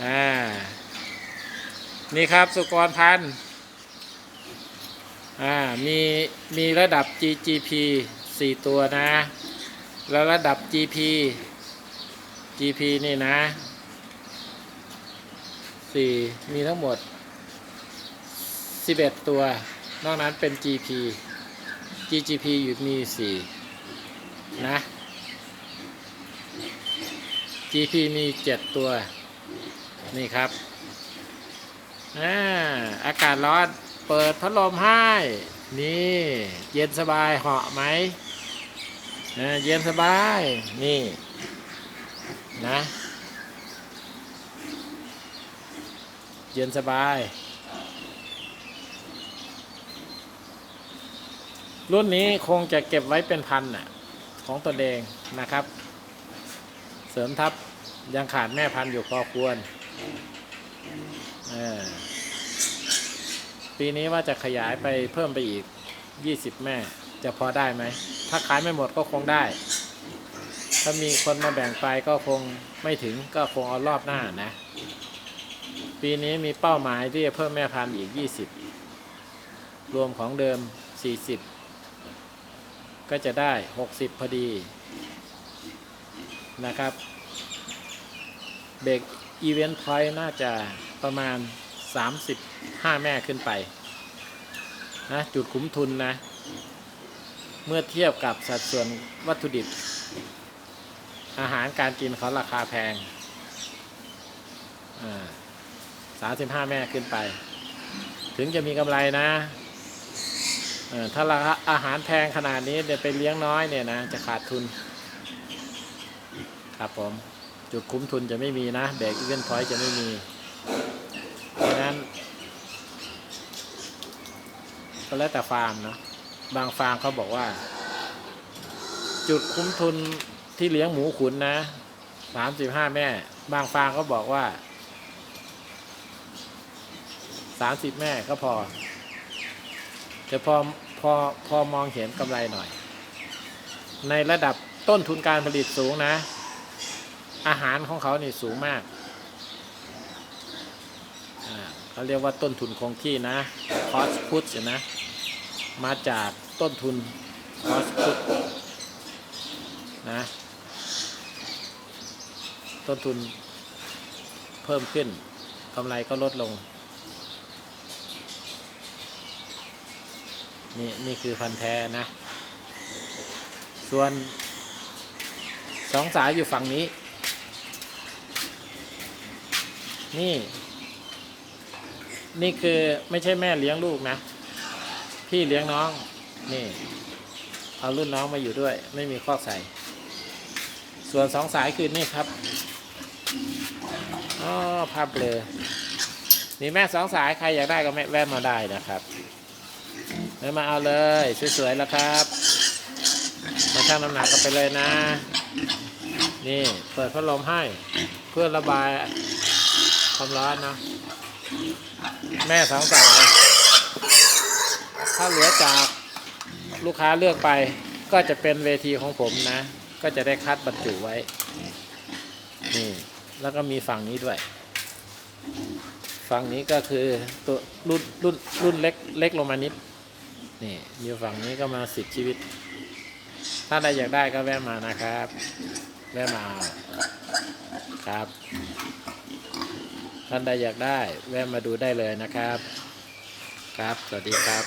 อ่า นี่ครับสุกรพันธ์อ่า มีมีระดับ GGP 4 ตัวนะ แล้วระดับ GP GP นี่นะ 4 มีทั้งหมด 11 ตัว นอกนั้นเป็น GP GGP อยู่มี 4 นะ GP มี 7 ตัว นี่ครับอ่าอากาศร้อน เปิดพัดลมให้ นี่ เย็นสบายเหาะไหมอ่าเย็นสบาย นี่ นะ เย็นสบาย รุ่นนี้คงจะเก็บไว้เป็นพันน่ะ ของตนเองนะครับ เสริมทับยังขาดแม่พันธุ์อยู่พอควร ปีนี้ว่าจะขยายไปเพิ่มไปอีก20แม่ จะพอได้ไหม ถ้าขายไม่หมดก็คงได้ ถ้ามีคนมาแบ่งไปก็คงไม่ถึงก็คงเอารอบหน้านะ ปีนี้มีเป้าหมายที่จะเพิ่มแม่พันธุ์อีก20รวมของเดิม40ก็จะได้60พอดีนะครับ เบรก อีเวนต์พอยต์น่าจะประมาณ 35 แม่ขึ้นไปนะจุดคุ้มทุนนะ เมื่อเทียบกับสัดส่วนวัตถุดิบ อาหารการกินเขาราคาแพงอ่า35แม่ขึ้นไป ถึงจะมีกำไรนะถ้าราคาอาหารแพงขนาดนี้เดี๋ยวไปเลี้ยงน้อยเนี่ยนะ จะขาดทุน ครับผม จุดคุ้มทุนจะไม่มีนะเบรกอีเวนต์พอยต์จะไม่มีเพราะฉะนั้นก็แล้วแต่ฟาร์มเนาะบางฟาร์มเขาบอกว่า จุดคุ้มทุนที่เลี้ยงหมูขุนนะสามสิบห้าแม่ บางฟาร์มเขาบอกว่าสามสิบแม่ก็พอแต่พอพอพอมองเห็นกำไรหน่อย ในระดับต้นทุนการผลิตสูงนะ อาหารของเขานี่สูงมากเขาเรียกว่าต้นทุนคงที่นะ cost put นะ มาจากต้นทุน cost put นะ ต้นทุนเพิ่มขึ้นกำไรก็ลดลง นี่ นี่คือพันแท้นะ ส่วนสองสายอยู่ฝั่งนี้ นี่ นี่คือไม่ใช่แม่เลี้ยงลูกนะ พี่เลี้ยงน้อง นี่ เอารุ่นน้องมาอยู่ด้วย ไม่มีข้อใส่ ส่วนสองสายคือนี่ครับอ๋อภาพเลยนี่แม่สองสายใครอยากได้ก็แม่แวะมาได้นะครับแวะมาเอาเลยสวยๆแล้วครับมาชั่งน้ำหนักกันไปเลยนะ นี่เปิดพัดลมให้เพื่อระบาย ความร้อนนะ แม่สองสายถ้าเหลือจากลูกค้าเลือกไป ก็จะเป็นเวทีของผมนะ ก็จะได้คัดบรรจุไว้ นี่ แล้วก็มีฝั่งนี้ด้วย ฝั่งนี้ก็คือตัวรุ่นรุ่นรุ่นเล็กเล็กลงมานิด นี่อยู่ฝั่งนี้ก็มาสิบชีวิต ถ้าใดอยากได้ก็แวะมานะครับ แวะมาครับ ท่านใดอยากได้ แวะมาดูได้เลยนะครับ ครับ สวัสดีครับ